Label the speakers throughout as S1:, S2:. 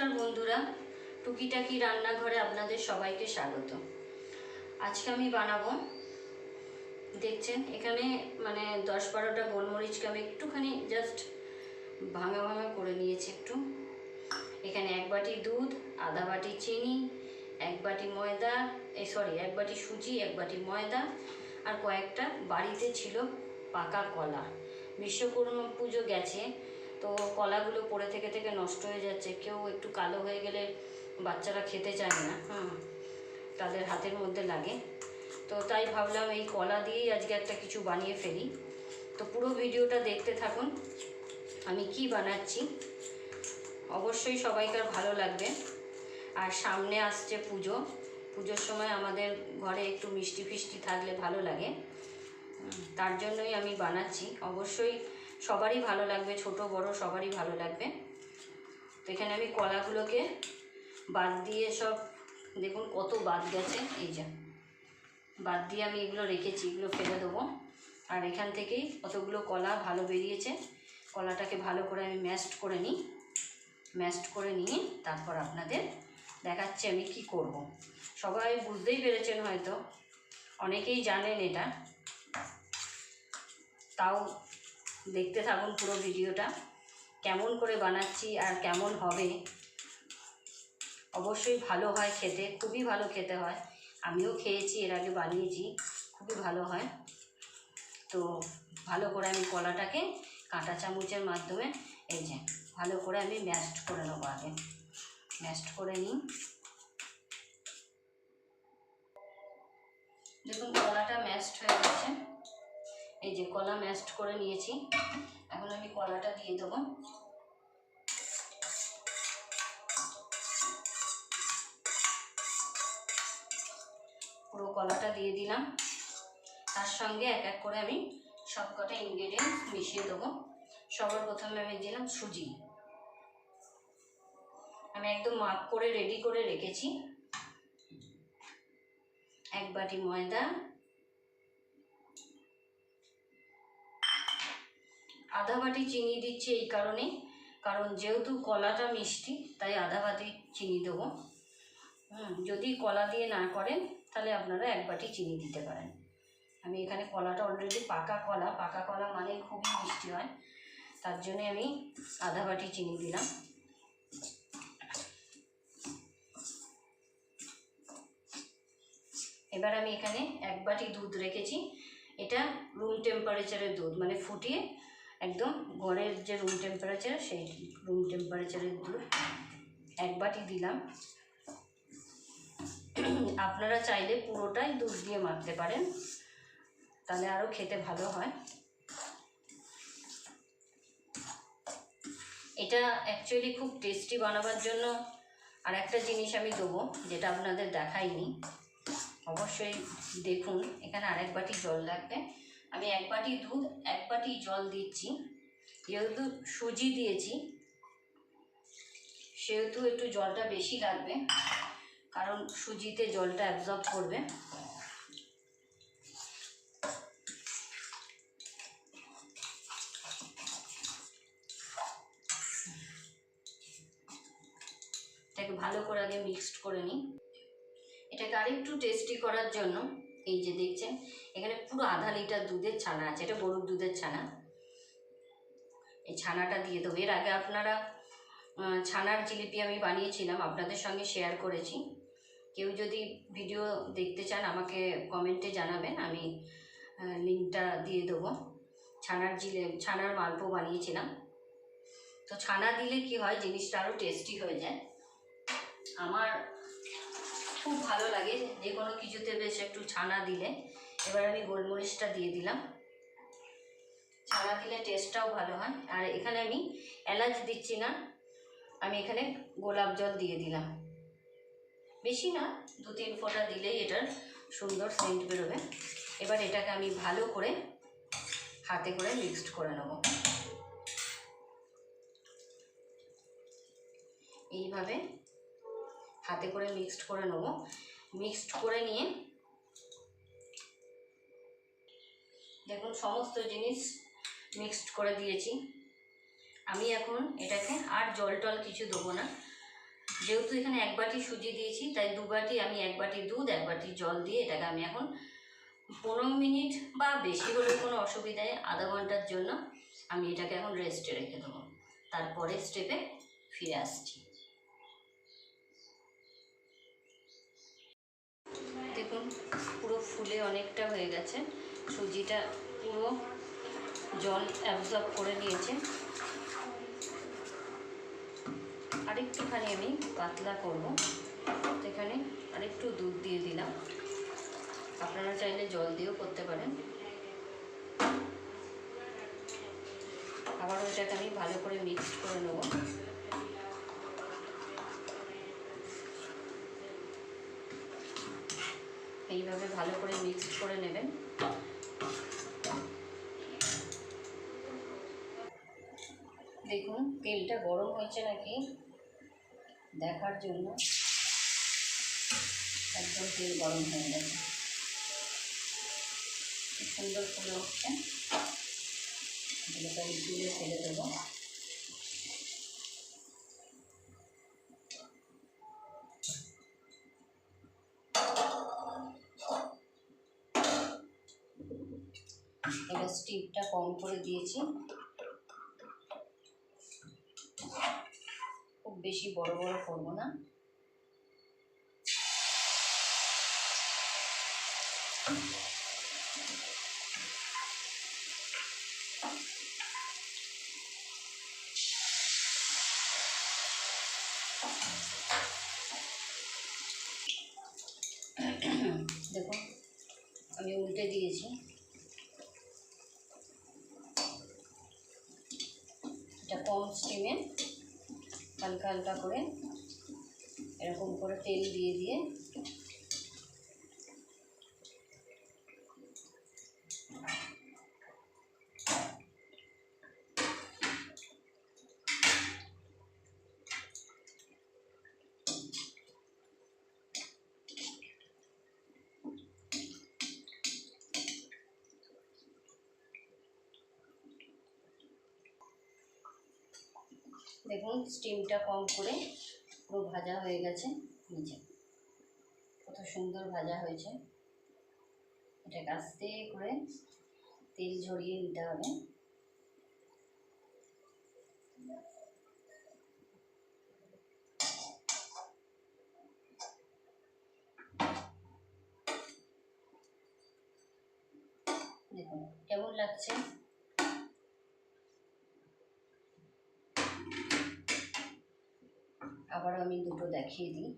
S1: নমস্কার বন্ধুরা। টুকিটাকি রান্নাঘরে আপনাদের সবাইকে স্বাগত। আজকে আমি বানাবো, দেখছেন, এখানে মানে দশ বারোটা গোলমরিচকে আমি একটুখানি জাস্ট ভাঙা ভাঙা করে নিয়েছি একটু। এখানে এক বাটি দুধ, আধা বাটি চিনি, এক বাটি ময়দা, এই সরি এক বাটি সুজি, এক বাটি ময়দা আর কয়েকটা বাড়িতে ছিল পাকা কলা। বিশ্বকর্মা পুজো গেছে তো কলাগুলো পড়ে থেকে থেকে নষ্ট হয়ে যাচ্ছে। কেউ একটু কালো হয়ে গেলে বাচ্চারা খেতে চায় না। হুম। তাদের হাতের মধ্যে লাগে। তো তাই ভাবলাম এই কলা দিয়েই আজকে একটা কিছু বানিয়ে ফেলি। তো পুরো ভিডিওটা দেখতে থাকুন। আমি কি বানাচ্ছি? অবশ্যই সবাইকার ভালো লাগবে। আর সামনে আসছে পুজো। পুজোর সময় আমাদের ঘরে একটু মিষ্টি ফিষ্টি থাকলে ভালো লাগে। তার জন্যই আমি বানাচ্ছি। অবশ্যই সবারই ভালো লাগবে, ছোট, বড়, সবারই ভালো লাগবে। তো এখানে আমি কলাগুলোকে বাদ দিয়ে সব, দেখুন কত বাদ গেছে, এই যা। বাদ দিয়ে আমি এগুলো রেখেছি, এগুলো ফেলে দেবো। আর এখান থেকেই কতগুলো কলা ভালো বেরিয়েছে, কলাটাকে ভালো করে আমি ম্যাশড করে নিই। ম্যাশড করে নিয়ে তারপর আপনাদের দেখাচ্ছি আমি কি করব। সবাই বুঝতেই পেরেছেন হয়তো, অনেকেই জানেন এটা। তাও দেখতে থাকুন পুরো ভিডিওটা। কেমন করে বানাচ্ছি আর কেমন হবে? অবশ্যই ভালো হয় খেতে, খুবই ভালো খেতে হয়। আমিও খেয়েছি, এর আগে বানিয়েছি, খুবই ভালো হয়। তো ভালো করে আমি কলাটাকে কাঁটা চামচের মাধ্যমে, এই যে, ভালো করে আমি ম্যাশড করে নেব আগে। ম্যাশড করে নিই। দেখুন, কলাটা ম্যাশড হয়ে এই যে কলা ম্যাশড করে নিয়েছি। এখন আমি কলাটা দিয়ে দেবো। পুরো কলাটা দিয়ে দিলাম। তার সঙ্গে এক এক করে আমি সব কটা ইনগ্রেডিয়েন্টস মিশিয়ে দেবো। সবার প্রথমে আমি দিলাম সুজি। আমি একদম মাপ করে রেডি করে রেখেছি। এক বাটি ময়দা আধা বাটি চিনি দিচ্ছি এই কারণে। কারণ যেহেতু কলাটা মিষ্টি, তাই আধা বাটি চিনি দেবো। যদি কলা দিয়ে না করেন, তাহলে আপনারা এক বাটি চিনি দিতে পারেন। আমি এখানে কলাটা অলরেডি পাকা কলা। পাকা কলা মানে খুবই মিষ্টি হয়। তার জন্যে আমি আধা বাটি চিনি দিলাম। এবার আমি এখানে এক বাটি দুধ রেখেছি। এটা রুম টেম্পারেচারের দুধ মানে ফুটিয়ে একদম ঘরের যে রুম টেম্পারেচার সেই রুম টেম্পারেচারের দুধ এক বাটি দিলাম। আপনারা চাইলে পুরোটাই দুধ দিয়ে মাখতে পারেন, তাহলে আরও খেতে ভালো হয়। এটা অ্যাকচুয়ালি খুব টেস্টি বানাবার জন্য আর একটা জিনিস আমি দেবো, যেটা আপনাদের দেখাইনি। অবশ্যই দেখুন, এখানে আরেক বাটি জল লাগবে। আমি এক বাটি দুধ, এক বাটি জল দিচ্ছি। যেহেতু সুজি দিয়েছি, সেহেতু একটু জলটা বেশি লাগবে, কারণ সুজিতে জলটা অ্যাবজর্ব করবে। এটাকে ভালো করে আগে মিক্সড করে নিই। এটাকে আরেকটু টেস্টি করার জন্য, এই যে দেখছেন এখানে পুরো আধা লিটার দুধের ছানা আছে, এটা গরুর দুধের ছানা। এই ছানাটা দিয়ে দেবো। এর আগে আপনারা ছানার জিলিপি আমি বানিয়েছিলাম, আপনাদের সঙ্গে শেয়ার করেছি। কেউ যদি ভিডিও দেখতে চান, আমাকে কমেন্টে জানাবেন, আমি লিঙ্কটা দিয়ে দেবো। ছানার জিলে, ছানার মালপো বানিয়েছিলাম। তো ছানা দিলে কি হয়, জিনিসটা আরও টেস্টি হয়ে যায়। আমার খুব ভালো লাগে যে কোনো কিছুতে বেশ একটু ছানা দিলে। এবার আমি গোলমরিচটা দিয়ে দিলাম। ছাড়া দিলে টেস্টটাও ভালো হয়। আর এখানে আমি এলাচ দিচ্ছি না, আমি এখানে গোলাপ জল দিয়ে দিলাম। বেশি না দু তিন ফোঁটা দিলেই এটার সুন্দর সেন্ট বেরোবে। এবার এটাকে আমি ভালো করে হাতে করে মিক্সড করে নেব। এইভাবে হাতে করে মিক্সড করে নেব। মিক্সড করে নিয়ে দেখুন, সমস্ত জিনিস মিক্সড করে দিয়েছি। আমি এখন এটাকে আর জল টল কিছু দেবো না। যেহেতু এখানে এক বাটি সুজি দিয়েছি, তাই দু বাটি, আমি এক বাটি দুধ, এক বাটি জল দিয়ে এটাকে আমি এখন পনেরো মিনিট বা বেশি হলে কোনো অসুবিধায় আধা ঘণ্টার জন্য আমি এটাকে এখন রেস্টে রেখে দেবো। তারপরে স্টেপে ফিরে আসছি। দেখুন, পুরো ফুলে অনেকটা হয়ে গেছে। সুজিটা পুরো জল অ্যাবজর্ব করে নিয়েছে। আরেকটুখানি আমি পাতলা করব। তো এখানে আরেকটু দুধ দিয়ে দিলাম। আপনারা চাইলে জল দিয়েও করতে পারেন। আবার ওইটাকে আমি ভালো করে মিক্সড করে নেব। এইভাবে ভালো করে মিক্সড করে নেবেন। দেখুন, তেলটা গরম হয়েছে নাকি? দেখার জন্য। একদম তেল গরম হয়ে গেছে। সুন্দর করে উঠছে। এগুলোকে তুলে ফেলে দেবো। এবার স্টিভটা কম করে দিয়েছি খুব বেশি বড় বড় করব না। দেখুন আমি উল্টে দিয়েছি। এটা কম স্টিমে হালকা হালকা করে এরকম করে তেল দিয়ে দিয়ে দেখুন স্টিমটা কম করে পুরো ভাজা হয়ে গেছে নিচে। কত সুন্দর ভাজা হয়েছে। এটাকে আস্তে করে তেল ঝরিয়ে নিতে হবে। দেখুন, কেমন লাগছে? আবার আমি দুটো দেখিয়ে দিই।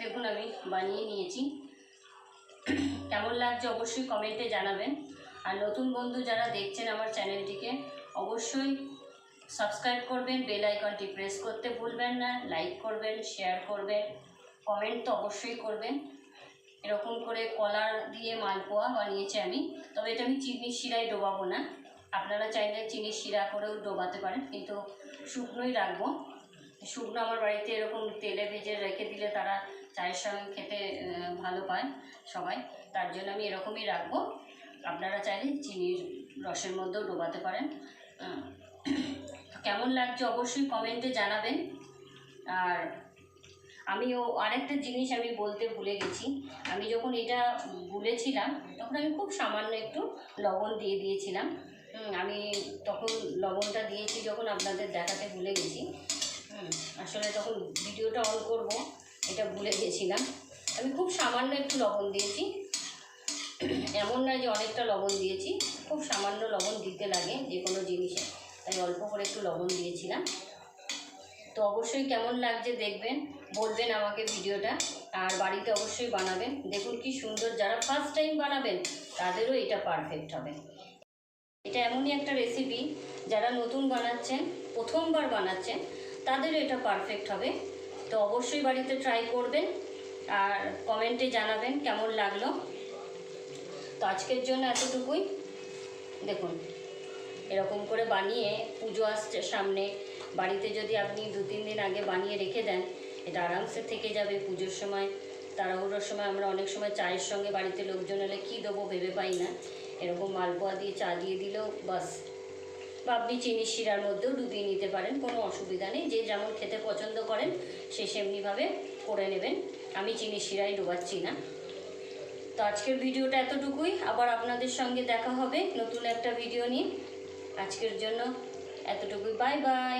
S1: দেখুন আমি বানিয়ে নিয়েছি। কেমন লাগছে অবশ্যই কমেন্টে জানাবেন। আর নতুন বন্ধু যারা দেখছেন আমার চ্যানেলটিকে, অবশ্যই সাবস্ক্রাইব করবেন, বেল আইকনটি প্রেস করতে ভুলবেন না, লাইক করবেন, শেয়ার করবেন, কমেন্ট তো অবশ্যই করবেন। এরকম করে কলার দিয়ে মালপোয়া বানিয়েছি আমি। তবে এটা আমি চিনির শিরায় ডোবাবো না। আপনারা চাইলে চিনির শিরা করেও ডোবাতে পারেন, কিন্তু শুকনোই রাখব। শুকনো আমার বাড়িতে এরকম তেলে ভেজে রেখে দিলে তারা চায়ের সঙ্গে খেতে ভালো পায় সবাই। তার জন্য আমি এরকমই রাখব। আপনারা চাইলে চিনির রসের মধ্যেও ডোবাতে পারেন। কেমন লাগছে অবশ্যই কমেন্টে জানাবেন। আর আমি ও আরেকটা জিনিস আমি বলতে ভুলে গেছি। আমি যখন এটা গুলেছিলাম তখন আমি খুব সামান্য একটু লবণ দিয়ে দিয়েছিলাম। আমি তখন লবণটা দিয়েছি যখন আপনাদের দেখাতে ভুলে গেছি। আসলে তখন ভিডিওটা অন করব, এটা ভুলে গেছিলাম। আমি খুব সামান্য একটু লবণ দিয়েছি। এমন নয় যে অনেকটা লবণ দিয়েছি, খুব সামান্য লবণ দিতে লাগে যে কোনো জিনিসে। তাই অল্প করে একটু লবণ দিয়েছিলাম। তো অবশ্যই কেমন লাগছে দেখবেন, বলবেন আমাকে ভিডিওটা, আর বাড়িতে অবশ্যই বানাবেন। দেখুন কি সুন্দর, যারা ফার্স্ট টাইম বানাবেন, তাদেরও এটা পারফেক্ট হবে। এটা এমনই একটা রেসিপি যারা নতুন বানাচ্ছেন, প্রথমবার বানাচ্ছেন, তাদেরও এটা পারফেক্ট হবে। তো অবশ্যই বাড়িতে ট্রাই করবেন, আর কমেন্টে জানাবেন কেমন লাগল। তো আজকের জন্য এতটুকুই। দেখুন, এরকম করে বানিয়ে পুজো আসছে সামনে। বাড়িতে যদি আপনি দু, তিন দিন আগে বানিয়ে রেখে দেন, এটা আরামসে থেকে যাবে পুজোর সময়। তাড়াহুড়োর সময় আমরা অনেক সময় চায়ের সঙ্গে বাড়িতে লোকজন এলে কী দেবো ভেবে পাই না। এরকম মালপোয়া দিয়ে চা দিয়ে দিলেও বাস। বা আপনি চিনি শিরার মধ্যেও ডুবিয়ে নিতে পারেন, কোনো অসুবিধা নেই। যে যেমন খেতে পছন্দ করেন, সে সেমনিভাবে করে নেবেন। আমি চিনি শিরাই ডোবাচ্ছি না। তো আজকের ভিডিওটা এতটুকুই। আবার আপনাদের সঙ্গে দেখা হবে নতুন একটা ভিডিও নিয়ে। আজকের জন্য এতটুকুই। Bye bye.